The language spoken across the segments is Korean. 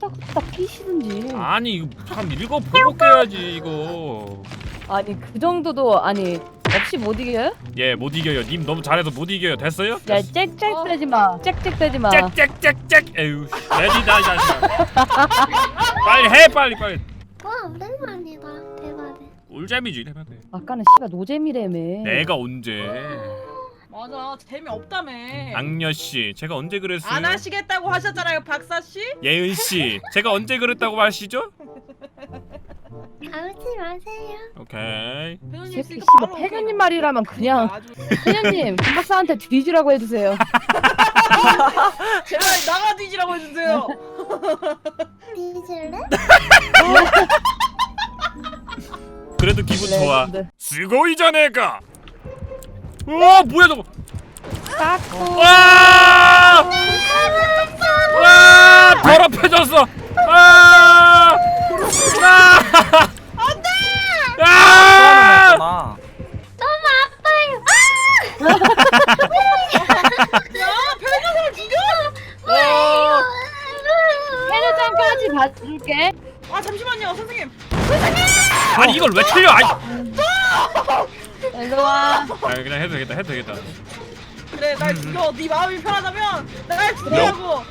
후딱후딱 끼시든지. 아니 이거 참 읽어보고 깨야지 이거 아니 그 정도도 아니 없이 못 이겨요? 예 못 이겨요 님 너무 잘해서 못 이겨요 됐어요? 야 짹짹대지 마. 짹짹대지 마. 짹짹짹짹 에휴 레디다 이 자식아 빨리 해 빨리 빨리 와 오랜만이다 대박이 꿀잼이지 이러면 돼 아까는 씨가 노잼이래매. 내가 언제 맞아 재미없다며 악녀씨 제가 언제 그랬어요? 안 하시겠다고 하셨잖아요 박사씨 예은씨 제가 언제 그랬다고 하시죠? 가르치 마세요 오케이 새끼 바로 패견님 오케이. 말이라면 그냥 아주 패견님 김 박사한테 뒤지라고 해주세요. 제발 나가 뒤지라고 해주세요 뒤질래? 그래도 기분 좋아 레전드. 쓰고 이자 내가 와 뭐야 저거 깎고. 와! 와! 더럽혀졌어. 아! 아! 안돼! 아! 나 너무 아파요 야 배우님을 죽여 어! 해녀장까지 봐줄게. 아 잠시만요 선생님 아니 이걸 왜 틀려? 아이. 일로 와. 아 그냥 해도 되겠다. 해도 되겠다. 그래 날 죽여 네 마음이 편하다면 날 죽이라고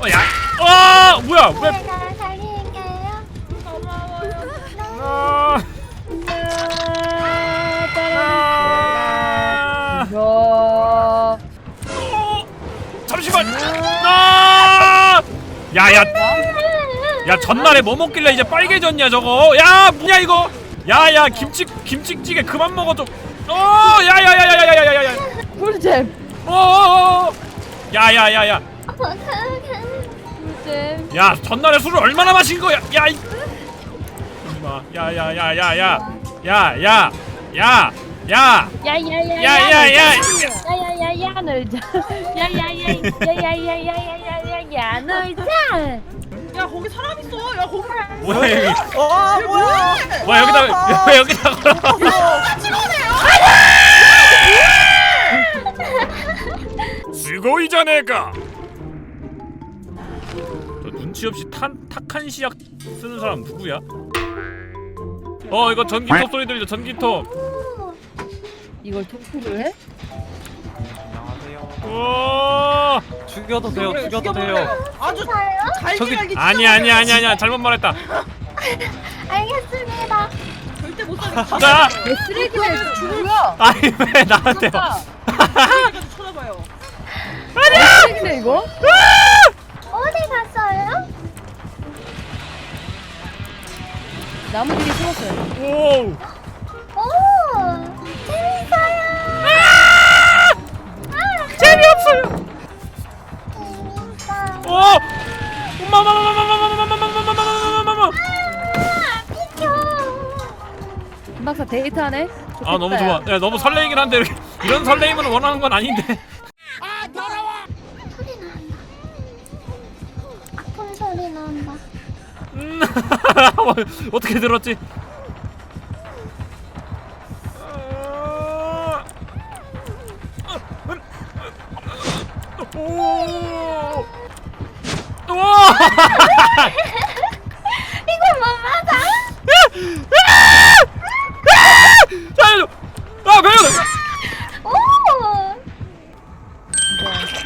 어 야. 어 뭐야? 왜? 제가 살릴게요 고마워요 아! 아! 어! 잠시만. 아! 야야. 야 전날에 뭐 먹길래 이제 빨개졌냐 저거? 야 뭐냐 이거? 야야 김치 김치찌개 그만 먹어 좀. 어 야야야야야야야야. 꿀잼. 어. 야야야야. 꿀잼. 야 전날에 술을 얼마나 마신 거야? 야 이. 이마. 야야야야야. 야야야. 야. 야. 야야야야. 야야야. 야야야야 놀자. 야야야야야야야야야야야 놀자. 야 거기 사람 있어 야 거기 뭐야 여기? 와얘 뭐야 뭐 여기다 왜 여기다 걸어? 쓰고이자 내가. 저 눈치 없이 탄 탁한 시약 쓰는 사람 누구야? 어 이거 전기톱 소리 들리죠 전기톱. 이걸 토크를 해? 안녕하세요 와. 죽여도 돼요 죽여도. 돼요 아주 저기- 아니 아니 아니 아니야 잘못 말했다. 알겠습니다 절대 못 살게 자. 왜 쓰레기를 죽여? 아니 왜 나한테요? 가지고 쳐다봐요 쓰레기네 이거? 어디 갔어요? 나무 뒤에 숨었어요. 오. 오 데이트하네? 좋겠다, 아 너무 좋아. 야. 야 너무 설레이긴 한데 이렇게- 이런 설레임은 원하는 건 아닌데. 소리 난다 아픈 소리 난다 음. 어떻게 들었지? 오. 우와! 이거 뭐 맞아? 살려줘! 아 배우! 오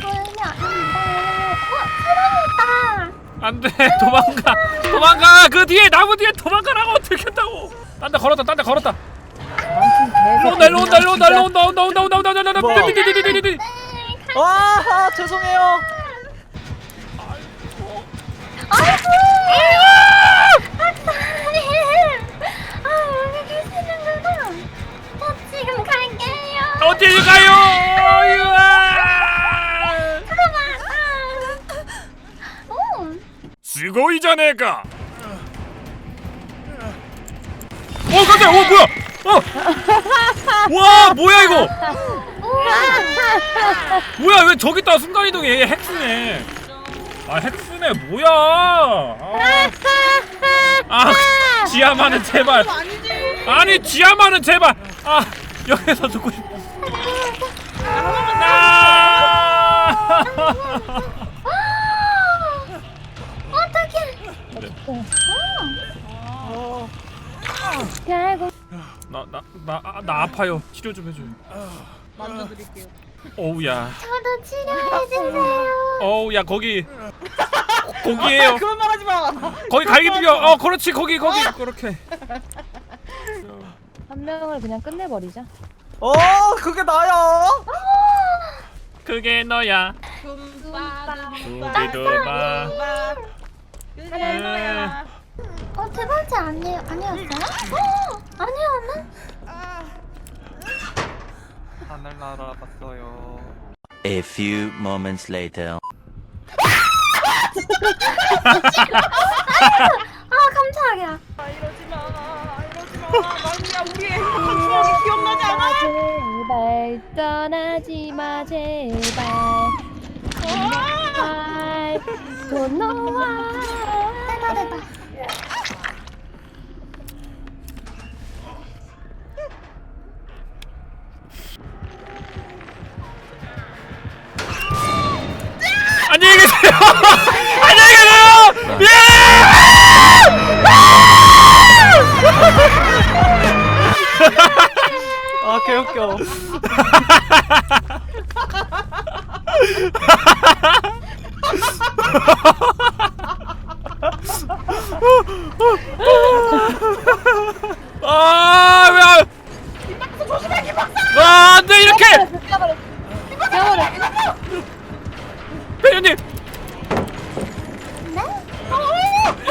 보이면 안돼 어 사람 있다 안돼. 도망가. 도망가. 그 뒤에 나무 뒤에 도망가라고 들켰다고. 딴 데 걸었다 딴 데 걸었다. 완전 개새끼. 일로 온다 일로 온다 일로 온다 일로 온다 온다 온다 온다 온다 온다 온다. 뭐? 디디디디디디디. 와 아, 죄송해요 내가! 어 깜짝이야! 어 뭐야! 어와 뭐야 이거! 뭐야 왜 저기 있다 순간이동해? 얘 핵스네. 아 핵스네 뭐야? 아, 아 지하만은 제발. 아니지 아니 지하만은 제발. 아 여기서 죽고 싶어 아 어, 결국 나나 나 나 아파요. 치료 좀 해줘요. 만져드릴게요. 어우야. 저도 치료해주세요. 어우야 거기 거기에요. 그런 말 하지 마. 거기 갈기 비벼. 어 그렇지 거기 거기 그렇게. 한 명을 그냥 끝내버리자. 어 그게 나야. 그게 너야. 둠바 두비두바. 그게 너야. 어, 두 번째 아니, 아니었어요? 어, 아니었나? 하늘 날아갔어요. A few moments later. 웃겨. 아 왜? 아 안 돼 이렇게. 뛰어버려. 뛰어버려. 배현님. 네?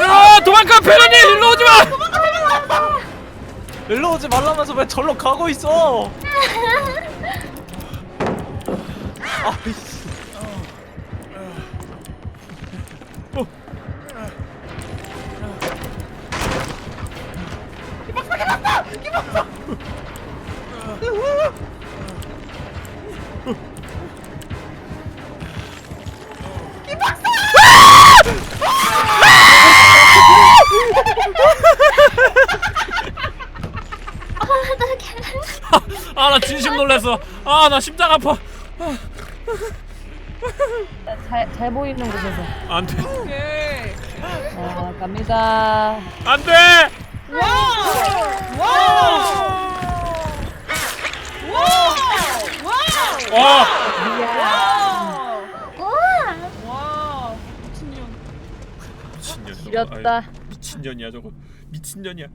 야 도망가 배현님 일로. 일로 오지 말라면서 왜 절로 가고 있어? 아이씨. 어떡해. 아 나 진심 놀랐어. 아 나 심장 아파. 잘, 잘 보이는 곳에서. 안돼 오케이. 자, 갑니다. 안돼. 와우. 와우. 와우. 와. 와우. 우와. 와우. 미친년. 미친년. 지렸다. 미친년이야 저거. 미친년이야.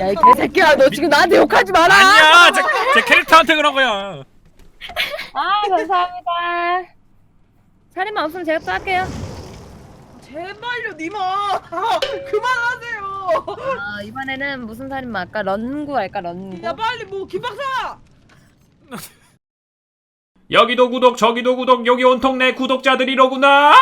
야, 이 개새끼야. 너 지금 나한테 욕하지 마라. 아니야. 제, 제 캐릭터한테 그런 거야. 아, 감사합니다. 살인마 없으면 제가 또 할게요. 제발요 니마. 그만하세요. 아, 이번에는 무슨 살인마 할까? 런구 할까? 런구? 야 빨리 뭐 김박사. 여기도 구독 저기도 구독 여기 온통 내 구독자들이로구나.